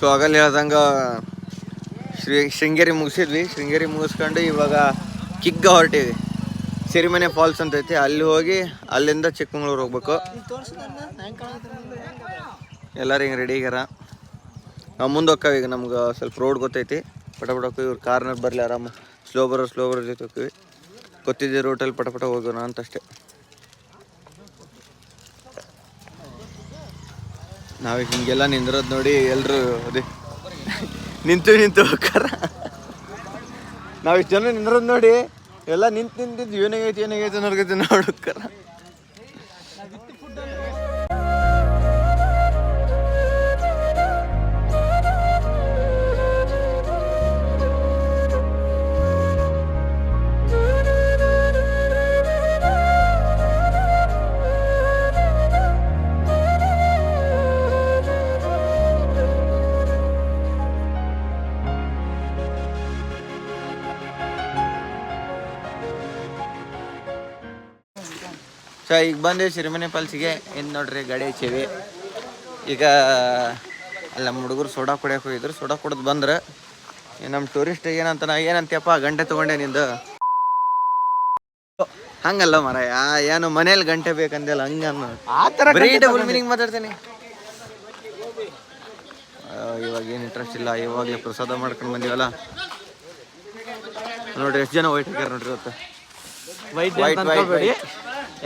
So ಆಗಲ್ಲಿ ಹೇಳ್ದಂಗೆ, ಶ್ರೀ ಶೃಂಗೇರಿ ಮುಗಿಸಿದ್ವಿ. ಶೃಂಗೇರಿ ಮುಗಿಸ್ಕೊಂಡು ಇವಾಗ ಕಿಗ್ಗ ಹೊರಟಿವಿ ಸಿರಿಮನೆ ಫಾಲ್ಸ್ ಅಂತ ಐತಿ. ಅಲ್ಲಿ ಹೋಗಿ, ಅಲ್ಲಿಂದ ಚಿಕ್ಕಮಂಗ್ಳೂರು ಹೋಗ್ಬೇಕು. ಎಲ್ಲರೂ ಹಿಂಗೆ ರೆಡಿ ಆಗ್ಯಾರ ನಾವು ಮುಂದೆ ಹೋಗ್ತಾವ ಈಗ. ನಮ್ಗೆ ಸ್ವಲ್ಪ ರೋಡ್ ಗೊತ್ತೈತಿ. ಪಟ ಪಟ ಹೋಗ್ತೀವಿ. ಇವ್ರು ಕಾರ್ನರ್ ಬರಲಿ ಆರಾಮ. ಸ್ಲೋ ಬರೋ ಸ್ಲೋ ಬರೋ ಜೊತೆ ಹೋಗ್ತೀವಿ. ಗೊತ್ತಿದ್ದೆ ರೋಟಲ್ಲಿ ಪಟ ಪಟ ಹೋಗೋಣ ಅಂತಷ್ಟೇ ನಾವು ಹಿಂಗೆಲ್ಲ ನಿಂದಿರೋದು ನೋಡಿ ಎಲ್ಲರೂ ಅದೇ ನಿಂತು ನಿಂತು ಹೋಗ್ತಾರ ನಾವು ಇಷ್ಟು ಜನ ನಿಂದಿರೋದು ನೋಡಿ ಎಲ್ಲ ನಿಂತು ನಿಂತಿದ್ದು ಏನಾಗೈತಿ ಏನಾಗೈತಿ ಅನ್ನೋರ್ಗೈತಿ ನೋಡ್ಕಾರ ಸೊ ಈಗ ಬಂದು ಸಿರಿಮನೆ ಫಾಲ್ಸಿಗೆ ಏನು ನೋಡ್ರಿ ಗಾಡಿ ಹಚ್ಚೀವಿ. ಈಗ ಅಲ್ಲಿ ನಮ್ಮ ಹುಡುಗರು ಸೋಡಾ ಕುಡಿಯಕ್ಕೆ ಹೋಗಿದ್ರು. ಸೋಡಾ ಕುಡ್ದು ಬಂದ್ರೆ. ನಮ್ಮ ಟೂರಿಸ್ಟ್ ಏನಂತ ಏನಂತೀಯಪ್ಪ ಗಂಟೆ ತಗೊಂಡೆ ನಿಂದು? ಹಂಗಲ್ಲ ಮರ ಏನು ಮನೇಲಿ ಗಂಟೆ ಬೇಕಂದಲ್ಲ ಹಂಗ ಬರೀ ಡಬಲ್ ಮೀನಿಂಗ್ ಮಾತಾಡ್ತೇನೆ. ಇವಾಗ ಏನು ಇಂಟ್ರೆಸ್ಟ್ ಇಲ್ಲ ಇವಾಗಲೇ ಪ್ರಸಾದ ಮಾಡ್ಕೊಂಡು ಬಂದಿವಲ್ಲ. ನೋಡ್ರಿ ಎಷ್ಟು ಜನ ವೈಟ್ ಹಾಕ್ಯಾರ ನೋಡ್ರಿ ಇವತ್ತು? ವೈಟ್ ವೈಟ್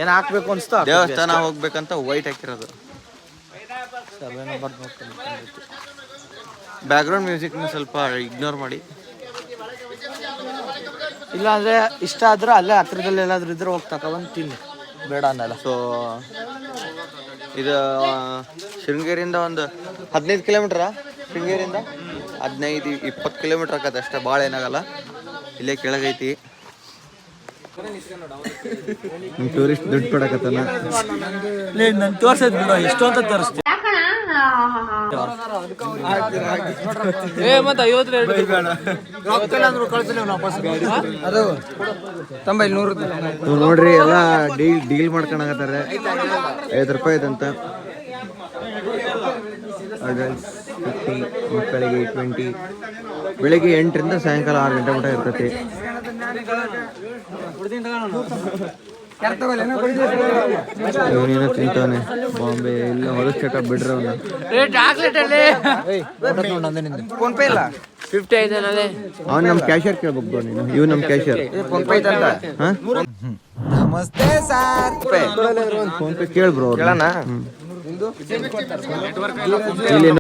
ಏನ್ ಹಾಕ್ಬೇಕು ಅನ್ಸ್ತಾ? ದೇವಸ್ಥಾನ ಹೋಗ್ಬೇಕಂತ ವೈಟ್ ಹಾಕಿರೋದು. ಬ್ಯಾಕ್ಗ್ರೌಂಡ್ ಮ್ಯೂಸಿಕ್ನ ಸ್ವಲ್ಪ ಇಗ್ನೋರ್ ಮಾಡಿ. ಇಲ್ಲ ಅಂದ್ರೆ ಇಷ್ಟ ಆದ್ರೆ ಅಲ್ಲೇ ಹತ್ರದಲ್ಲಿ ಎಲ್ಲಾದ್ರೂ ಇದ್ರೆ ಹೋಗಿ ತಗೊಬಂದು ತಿನ್ನಿ. ಬೇಡ ಅನ್ನಲ್ಲ. ಸೊ ಇದು ಶೃಂಗೇರಿಯಿಂದ ಒಂದು ಹದಿನೈದು ಕಿಲೋಮೀಟ್ರಾ ಶೃಂಗೇರಿಯಿಂದ? ಹದಿನೈದು ಇಪ್ಪತ್ತು ಕಿಲೋಮೀಟ್ರ್ ಆಗತ್ತೆ ಅಷ್ಟೇ ಭಾಳ ಏನಾಗಲ್ಲ. ಇಲ್ಲೇ ಕೆಳಗೈತಿ. ಟೂರಿಸ್ಟ್ ದುಡ್ಡು ಕೊಡಕತ್ತಾನ. ನನ್ ತೋರ್ಸದ್ ಬಿಡ ಎಷ್ಟು ಅಂತ ತೋರಿಸ್ತೀನಿ ನೋಡ್ರಿ ಎಲ್ಲ ಡೀಲ್ ಡೀಲ್ ಮಾಡ್ಕೊಂಡಾಗತ್ತಾರೆ ಐದು ರೂಪಾಯಿ ಇದಂತ ಅಡಲ್ಟ್ಸ್ ಫಿಫ್ಟಿ ಮಕ್ಕಳಿಗೆ ಟ್ವೆಂಟಿ ಬೆಳಿಗ್ಗೆ ಎಂಟರಿಂದ ಸಾಯಂಕಾಲ ಆರು ಗಂಟೆ ಮಟ್ಟ ಇರ್ತೈತಿ. ಇವನೇನೋ ತಿಂತಾನೆ ಬಾಂಬೆ ಇಲ್ಲ ಹೊಲಸ್ ಚೆಕಪ್ ಬಿಡ್ರಿ ಅವನ. ಫೋನ್ ಪೇ ಇಲ್ಲ ಫಿಫ್ಟಿ ಐತೆ ನಲೆ ಅವ್ನು ನಮ್ಮ ಕ್ಯಾಶಿಯರ್ ಕೇಳ್ಬೇಕು ನೀನು ಇವ್ ನಮ್ಮ ಕ್ಯಾಶಿಯರ್ ಫೋನ್ ಪೇ ಐತಂತ? ಹಾ? ನಮಸ್ತೆ ಸರ್. ಫೋನ್ ಪೇ ಕೇಳಿ ಬ್ರೋ ಕೇಳೋಣ? ಇಲ್ಲಿ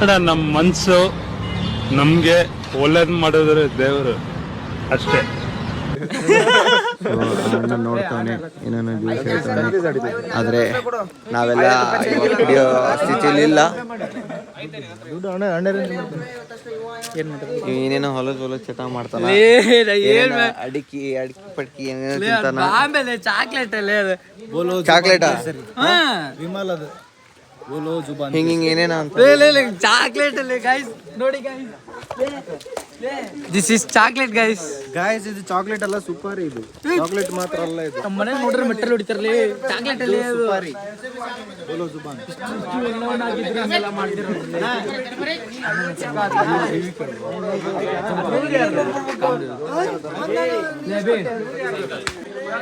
ಅಣ್ಣ ನಮ್ಮ ಮನಸ್ಸು ನಮಗೆ ಒಳ್ಳೇದು ಮಾಡಿದ್ರೆ ದೇವರು ಅಷ್ಟೇ. ಅಣ್ಣ ನೋಡ್ತಾನೆ ಏನೇನು ಜ್ಯೂಸ್ ಹೇಳ್ತಾನೆ. ಆದ್ರೆ ನಾವೆಲ್ಲ ವಿಡಿಯೋ ಸ್ಥಿತಿಯಲ್ಲಿ ಇಲ್ಲ. ಏನೇನೋ ಹೊಲದ ಹೊಲದ ಚಟ ಮಾಡ್ತಾನೆ. ಅಡಿಕೆ ಅಡಿಕೆ ಪಡ್ಕಿ ಏನೇನೋ ತಿಂತಾನ. ಆಮೇಲೆ ಚಾಕ್ಲೇಟ್ ಅಲ್ಲೇ ಚಾಕ್ಲೇಟಾ ವಿಮಲ್ ಅದು. ಹಿಂಗ ಹಿಂಗ ಏನೇನೋ ಅಂತ. ಚಾಕ್ಲೇಟ್ ಅಲ್ಲಿ ಗೈಸ್ ನೋಡಿ guys this is chocolate guys guys ಇದು ಚಾಕ್ಲೇಟ್ ಅಲ್ಲ ಸೂಪರ್ ಇದು. ಚಾಕ್ಲೇಟ್ ಮಾತ್ರ ಅಲ್ಲ ಇದು. ನಮ್ಮ ಮನೆ ನೋಡ್ರೆ ಮೆಟ್ಟಲ್ ಹೊಡಿತಾರಲಿ ಚಾಕ್ಲೇಟ್ ಅಲ್ಲಿ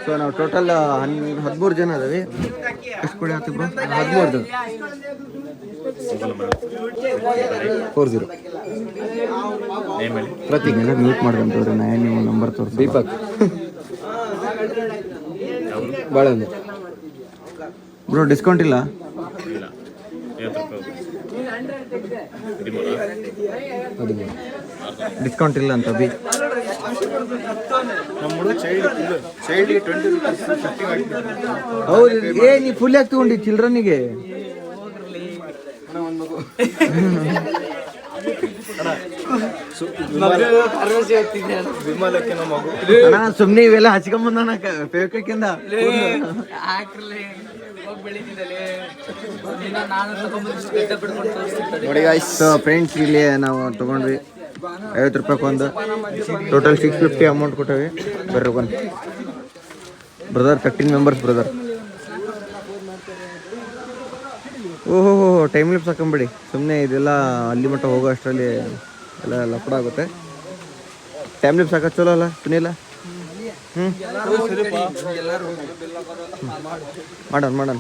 ಸೊ ನಾವು ಟೋಟಲ್ ಹದಿಮೂರು ಜನ ಅದಾವೆ ಎಷ್ಟು ಕೊಡಿ ಆಯ್ತು ಬ್ರೋ? ಹದಿಮೂರು ಜನ ಫೋರ್ ಜೀರೋ ಪ್ರತಿ ಎಲ್ಲ ಮ್ಯೂಟ್ ಮಾಡ್ಕೊಂತವ್ರೆ ನಾ ನೀವು ನಂಬರ್ ತೋರಿಸಿ ದೀಪಕ್. ಭಾಳ ಬ್ರೋ ಡಿಸ್ಕೌಂಟ್ ಇಲ್ಲ. ಡಿಸ್ಕೌಂಟ್ ಇಲ್ಲ ಅಂತ ಬಿ. ಹೌದು, ಏ, ನೀ ಫುಲ್ ಯಾಕೆ ತಗೊಂಡಿ, ಚಿಲ್ಡ್ರನ್ನಿಗೆ. ಸುಮ್ನೆ ಇವೆಲ್ಲ ಹಚ್ಕೊಂಬಂದ ಫೇವ್ಕಿಂದ ನೋಡಿ ಗಾಯ್ಸ್ ಫ್ರೆಂಡ್ಸ್ ಇಲ್ಲಿ ನಾವು ತಗೊಂಡ್ವಿ ಐವತ್ತು ರೂಪಾಯಿ ಒಂದು ಟೋಟಲ್ ಸಿಕ್ಸ್ ಫಿಫ್ಟಿ ಅಮೌಂಟ್ ಕೊಟ್ಟವಿ. ಬರ್ರಿ ಬನ್ನಿ. ಬ್ರದರ್ ತರ್ಟೀನ್ ಮೆಂಬರ್ಸ್ ಬ್ರದರ್ ಓಹೋ ಟೈಮ್ ಲಿಪ್ಸ್ ಹಾಕೊಂಬಿಡಿ. ಸುಮ್ಮನೆ ಇದೆಲ್ಲ ಅಲ್ಲಿ ಮಟ್ಟ ಹೋಗೋ ಅಷ್ಟರಲ್ಲಿ ಎಲ್ಲ ಲಪಡ ಆಗುತ್ತೆ. ಟೈಮ್ ಲಿಪ್ಸ್ ಹಾಕೋದು ಚಲೋ ಅಲ್ಲ ಸುನಿಲ್ಲ ಹ್ಞೂ ಮಾಡೋಣ ಮಾಡೋಣ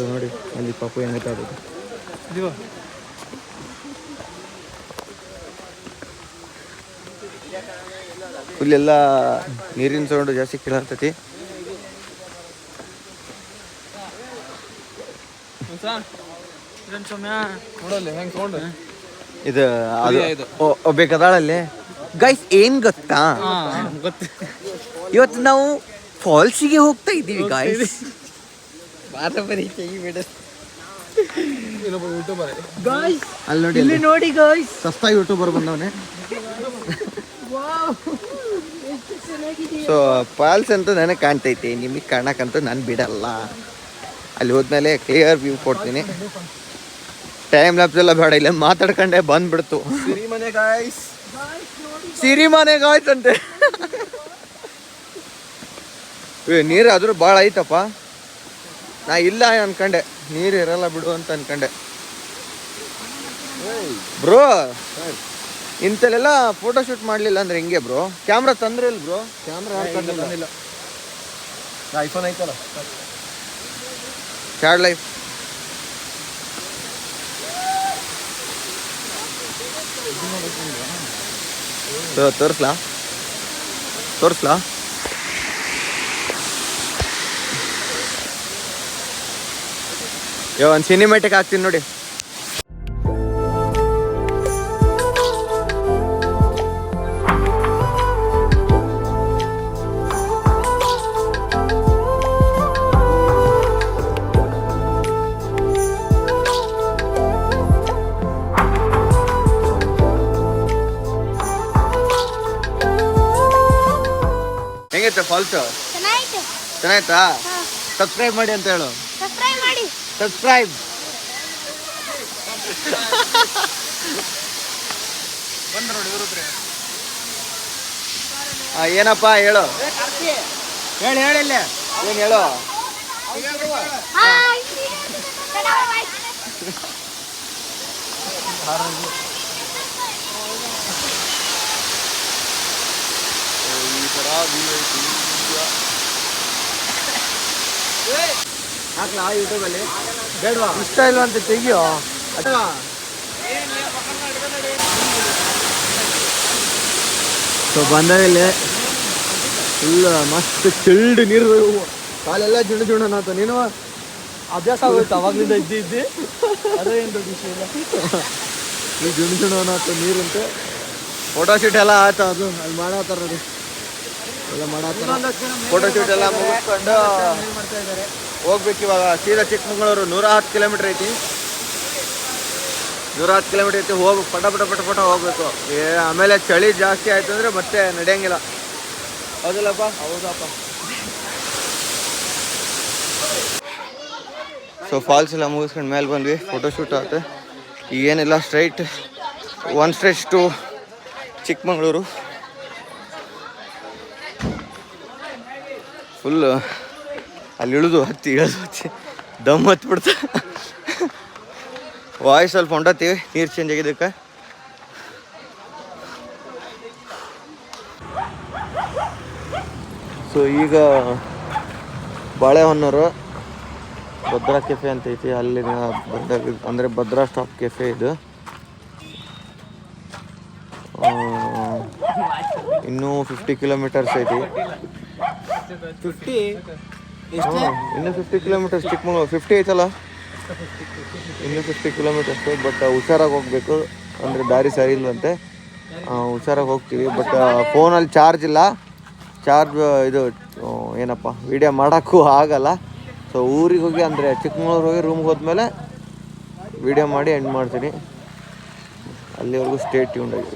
ನೋಡಿ ಅಲ್ಲಿ ಪಾಪು ಹೆಂಗೈತೆ ಇಲ್ಲೆಲ್ಲ ನೀರಿನ ಸೌಂಡ್ ಜಾಸ್ತಿ ಕೇಳತ್ತೈತಿ ಇದು ಅದು ಒಬ್ಬೇಕದಾಳಲ್ಲಿ ಗೈಸ್ ಏನ್ ಗೊತ್ತಾ? ಇವತ್ತು ನಾವು ಫಾಲ್ಸಿಗೆ ಹೋಗ್ತಾ ಇದ್ದೀವಿ ಗಾಯ್ಸ್ ಅಲ್ಲಿ ನೋಡಿ ಇಲ್ಲಿ ನೋಡಿ ಗಾಯ್ಸ್ ಸಸ್ತಾ ಯೂಟ್ಯೂಬರ್ ಬಂದವನೇ. ಸೊ ಫಾಲ್ಸ್ ಅಂತ ನನಗೆ ಕಾಣ್ತೈತಿ. ನಿಮಗೆ ಕಾಣಕ್ಕಂತೂ ನಾನು ಬಿಡಲ್ಲ. ಅಲ್ಲಿ ಹೋದ್ಮೇಲೆ ಕ್ಲಿಯರ್ ವ್ಯೂ ಕೊಡ್ತೀನಿ. ಟೈಮ್ ಲ್ಯಾಪ್ಸ್ ಎಲ್ಲ ಬೇಡ ಇಲ್ಲ ಮಾತಾಡ್ಕೊಂಡೆ ಬಂದ್ಬಿಡ್ತು. ಸಿರಿಮನೆಗೆ ಆಯ್ತಂತೆ ಏ ನೀರು ಆದ್ರೂ ಭಾಳ ಐತಪ್ಪ. ನಾ ಇಲ್ಲ ಅನ್ಕಂಡೆ. ನೀರು ಇರಲ್ಲ ಬಿಡು ಅಂತ ಅನ್ಕಂಡೆ. ಬ್ರೋ ಇಂಥಲ್ಲೆಲ್ಲ ಫೋಟೋ ಶೂಟ್ ಮಾಡ್ಲಿಲ್ಲ ಅಂದ್ರೆ ಹೆಂಗೆ ಬ್ರೋ? ಕ್ಯಾಮ್ರಾ ತಂದ್ರಿಲ್ಲ ಬ್ರೋ? ಕ್ಯಾಮ್ರಾ ಬಂದಿಲ್ಲ ಐಫೋನ್ ಐತಲ್ಲ? ಚಾರ್ಡ್ ಲೈಫ್ ತೋರಿಸ್ಲಾ? ತೋರಿಸ್ಲಾ? ಒಂದು ಸಿನಿಮೆಟಿಕ್ ಹಾಕ್ತೀನಿ ನೋಡಿ. ಚೆನ್ನಾಯ್ತು? ಚೆನ್ನಾಯ್ತಾ ಸಬ್ಸ್ಕ್ರೈಬ್ ಮಾಡಿ ಅಂತ ಹೇಳು. ಸಬ್ಸ್ಕ್ರೈಬ್ ಮಾಡಿ. ಸಬ್ಸ್ಕ್ರೈಬ್ ಏನಪ್ಪ ಹೇಳು? ಹೇಳಿ ಹೇಳಿಲ್ಲ ಏನು ಹೇಳು? ಹಾಯ್ ಹಾಕ್ಲಾ ಯೂಟ್ಯೂಬಲ್ಲಿ ಬೇಡವಾ? ಇಷ್ಟ ಇಲ್ಲ ಅಂತ ತೆಗಿಯೋ? ಸೊ ಬಂದಲ್ಲಿ ಫುಲ್ ಮಸ್ತ್ ಚಿಲ್ಡ್ ನೀರು. ಕಾಲೆಲ್ಲ ಜುಣ ಜುಣ ನಾತ ನೀನು ಅಭ್ಯಾಸ ಆಗುತ್ತೆ ಅವಾಗಲಿಂದ ಇದ್ದಿ ಇದ್ದಿ. ಅದೇ ಏನು ದೊಡ್ಡ ವಿಷಯ ಇಲ್ಲ. ನೀವು ಜುಣ ಜುಣ ಅನ್ನತ್ತ ನೀರಂತೆ. ಫೋಟೋ ಶೂಟ್ ಎಲ್ಲ ಆಯ್ತು ಅದು. ಅಲ್ಲಿ ಮಾಡತ್ತಾರ ಅದು ಎಲ್ಲ ಮಾಡತ್ತಾರ ಫೋಟೋ ಶೂಟ್ ಎಲ್ಲ ಮುಗಿಸ್ಕೊಂಡು ಹೋಗ್ಬೇಕು ಇವಾಗ. ಸೀದಾ ಚಿಕ್ಕಮಗಳೂರು. ನೂರ ಹತ್ತು ಕಿಲೋಮೀಟರ್ ಐತಿ. ನೂರ ಹತ್ತು ಕಿಲೋಮೀಟರ್ ಐತಿ. ಹೋಗಿ. ಪಟ ಪಟ ಪಟ ಪಟ ಹೋಗ್ಬೇಕು. ಏ, ಆಮೇಲೆ ಚಳಿ ಜಾಸ್ತಿ ಆಯ್ತು ಅಂದ್ರೆ ಮತ್ತೆ ನಡೆಯಂಗಿಲ್ಲ. ಹೌದಲ್ಲಪ್ಪ? ಹೌದಪ್ಪ. ಸೊ ಫಾಲ್ಸ್ ಎಲ್ಲ ಮುಗಿಸ್ಕೊಂಡು ಮೇಲೆ ಬಂದ್ವಿ. ಫೋಟೋ ಶೂಟ್ ಆಯ್ತು ಈಗೇನಿಲ್ಲ. Straight one stretch to Chikmagalur. Full ಅಲ್ಲಿ ಇಳಿದು ಹತ್ತಿ ಇಳಿದು ಹತ್ತಿ, ದಮ್ ಹತ್ಬಿಡ್ತ. ವಾಯ್ಸ್ ಸ್ವಲ್ಪ ಹೊಂಟತ್ತೀವಿ ನೀರು ಚೇಂಜ್ ಆಗಿದ್ದಕ್ಕೆ. ಸೊ ಈಗ ಬಾಳೆಹೊನ್ನೂರು, ಭದ್ರಾ ಕೆಫೆ ಅಂತ ಐತಿ, ಅಲ್ಲಿನ ಅಂದರೆ ಭದ್ರಾ ಸ್ಟಾಪ್ ಕೆಫೆ ಇದು. ಇನ್ನೂ ಫಿಫ್ಟಿ ಕಿಲೋಮೀಟರ್ಸ್ ಐತಿ. ಫಿಫ್ಟಿ ಇನ್ನೂ ಫಿಫ್ಟಿ ಕಿಲೋಮೀಟರ್ ಚಿಕ್ಕಮಗಳೂರು. ಫಿಫ್ಟಿ ಐತಲ್ಲ? ಇನ್ನೂ ಫಿಫ್ಟಿ ಕಿಲೋಮೀಟರ್ಸ್ ಬಟ್ ಹುಷಾರಾಗಿ ಹೋಗ್ಬೇಕು. ಅಂದರೆ ದಾರಿ ಸರಿ ಇಲ್ಲವಂತೆ ಆ, ಹುಷಾರಾಗಿ ಹೋಗ್ತೀವಿ ಬಟ್ ಫೋನಲ್ಲಿ ಚಾರ್ಜ್ ಇಲ್ಲ. ಚಾರ್ಜ್ ಇದು ಏನಪ್ಪ ವಿಡಿಯೋ ಮಾಡೋಕ್ಕೂ ಆಗಲ್ಲ. ಸೊ ಊರಿಗೆ ಹೋಗಿ ಅಂದರೆ ಚಿಕ್ಕಮಗಳೂರು ಹೋಗಿ ರೂಮ್ಗೆ ಹೋದ್ಮೇಲೆ ವಿಡಿಯೋ ಮಾಡಿ ಎಂಡ್ ಮಾಡ್ತೀನಿ. ಅಲ್ಲಿವರೆಗೂ ಸ್ಟೇಟ್ ಟ್ಯೂನ್ ಆಗಿ.